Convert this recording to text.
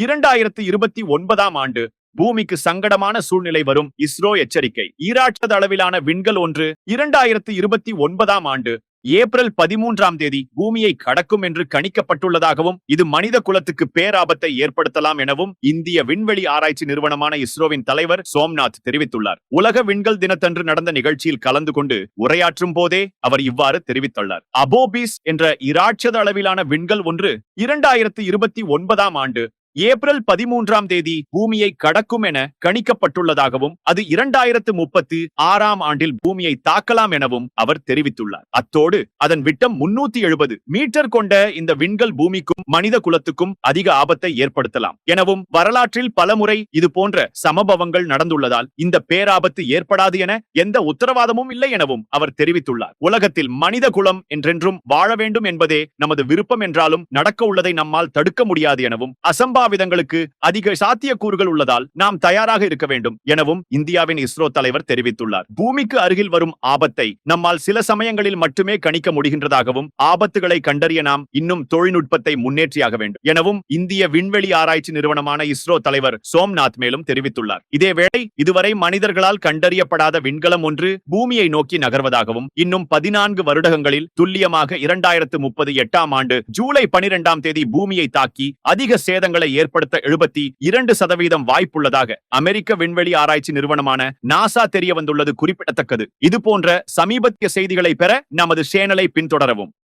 இரண்டாயிரத்து இருபத்தி ஒன்பதாம் ஆண்டு பூமிக்கு சங்கடமான சூழ்நிலை வரும் இஸ்ரோ எச்சரிக்கை. ஈராட்சத அளவிலான விண்கல் ஒன்று இரண்டாயிரத்து இருபத்தி ஒன்பதாம் ஆண்டு ஏப்ரல் பதிமூன்றாம் தேதி பூமியை கடக்கும் என்று கணிக்கப்பட்டுள்ளதாகவும் இது மனித குலத்துக்கு பேராபத்தை ஏற்படுத்தலாம் எனவும் இந்திய விண்வெளி ஆராய்ச்சி நிறுவனமான இஸ்ரோவின் தலைவர் சோம்நாத் தெரிவித்துள்ளார். உலக விண்கல் தினத்தன்று நடந்த நிகழ்ச்சியில் கலந்து கொண்டு உரையாற்றும் போதே அவர் இவ்வாறு தெரிவித்துள்ளார். அபோபிஸ் என்ற இராட்சத அளவிலான விண்கல் ஒன்று இரண்டாயிரத்து இருபத்தி ஒன்பதாம் ஆண்டு ஏப்ரல் பதிமூன்றாம் தேதி பூமியை கடக்கும் என கணிக்கப்பட்டுள்ளதாகவும் அது இரண்டாயிரத்து முப்பத்து ஆறாம் ஆண்டில் பூமியை தாக்கலாம் எனவும் அவர் தெரிவித்துள்ளார். அத்தோடு அதன் விட்டம் முன்னூத்தி எழுபது மீட்டர் கொண்ட இந்த விண்கல் பூமிக்கும் மனித குலத்துக்கும் அதிக ஆபத்தை ஏற்படுத்தலாம். எனவும் வரலாற்றில் பலமுறை இது போன்ற சமபவங்கள் நடந்துள்ளதால் இந்த பேராபத்து ஏற்படாது என எந்த உத்தரவாதமும் இல்லை எனவும் அவர் தெரிவித்துள்ளார். உலகத்தில் மனித குலம் என்றென்றும் வாழ வேண்டும் என்பதே நமது விருப்பம் என்றாலும் நடக்க உள்ளதை நம்மால் தடுக்க முடியாது எனவும் அசம்பா அசம்பாவிதங்களுக்கு அதிக சாத்தியக்கூறுகள் உள்ளதால் நாம் தயாராக இருக்க வேண்டும் எனவும் இந்தியாவின் இஸ்ரோ தலைவர் தெரிவித்துள்ளார். பூமிக்கு அருகில் வரும் ஆபத்தை நம்மால் சில சமயங்களில் மட்டுமே கணிக்க முடிகின்றதாகவும் ஆபத்துகளை கண்டறிய நாம் இன்னும் தொழில்நுட்பத்தை முன்னேற்றியாக வேண்டும் எனவும் இந்திய விண்வெளி ஆராய்ச்சி நிறுவனமான இஸ்ரோ தலைவர் சோம்நாத் மேலும் தெரிவித்துள்ளார். இதேவேளை இதுவரை மனிதர்களால் கண்டறியப்படாத விண்கலம் ஒன்று பூமியை நோக்கி நகர்வதாகவும் இன்னும் பதினான்கு வருடங்களில் துல்லியமாக இரண்டாயிரத்து முப்பது எட்டாம் ஆண்டு ஜூலை பனிரெண்டாம் தேதி பூமியை தாக்கி அதிக சேதங்களை ஏற்படுத்த எழுபத்தி இரண்டு சதவீதம் வாய்ப்புள்ளதாக அமெரிக்க விண்வெளி ஆராய்ச்சி நிறுவனமான நாசா தெரிய வந்துள்ளது குறிப்பிடத்தக்கது. இது போன்ற சமீபத்திய செய்திகளை பெற நமது சேனலை பின்தொடரவும்.